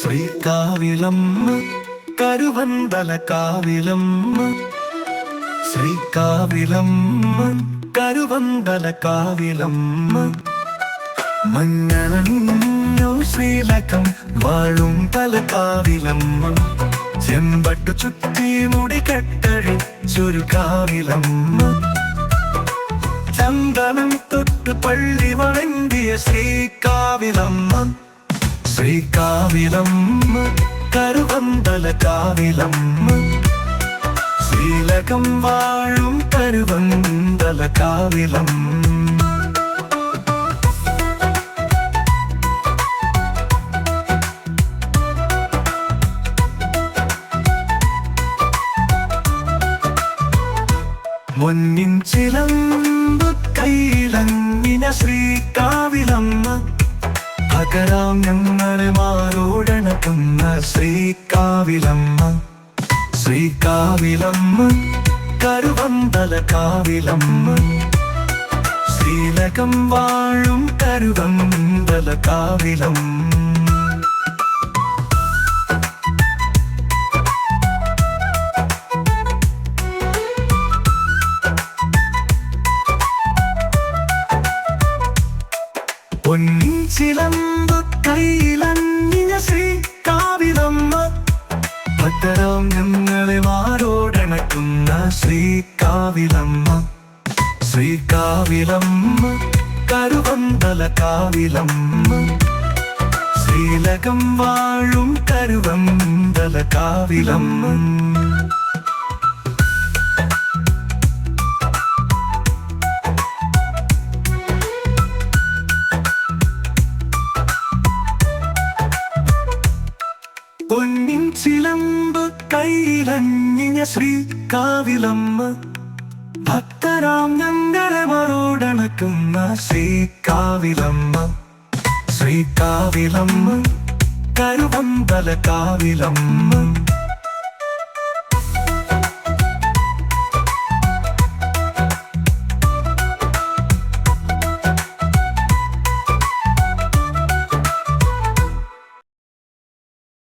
ശ്രീകാവിലമ്മ കരുവന്തല കാവിലമ്മ ശ്രീകാവിലമ്മ കരുവന്തല കാവിലമ്മ മഞ്ഞണഞ്ഞു ശ്രീലകം വാഴും തലക്കാവിലമ്മ. ചെമ്പട്ടു ചുറ്റി മുടി കെട്ടഴി ചുരുക്കാവിലമ്മ. ചന്ദനം തൊട്ട് പള്ളി വണങ്ങിയ ശ്രീകാവിലമ്മ. ശ്രീകാവിലമ്മ കരുവന്തല കാവിലം. ശ്രീലകം വാഴും കരുവന്തല കാവിലം. മുന്നിൻ ചിലമ്പ് കൈലങ്ങിന ശ്രീകാവിലമ്മ പകരാം ഞങ്ങളെ മാറോടണക്കുന്ന ശ്രീകാവിലമ്മ. ശ്രീകാവിലമ്മ കരുവന്തല കാവിലമ്മ. ശ്രീലകം വാഴും കരുവന്തല കാവിലമ്മ. പൊന്നിൻ കയ്യിലഞ്ഞ ശ്രീ കാവിതമ്മ ഭദ്രം ഞങ്ങളെ മാരോടണക്കുന്ന ശ്രീ കാവിലമ്മ ശ്രീ കാവിലമ്മ കരുവന്തല കാവിലമ്മ. ശ്രീലകം വാഴും കരുവന്തല കാവിലമ്മ. ചിലമ്പ് കൈലങ്ങിയ ശ്രീകാവിലമ്മ. ഭക്തരാം ഞങ്ങളെ മറോടണക്കുന്ന ശ്രീകാവിലമ്മ. ശ്രീകാവിലമ്മ കരുവന്തല കാവിലമ്മ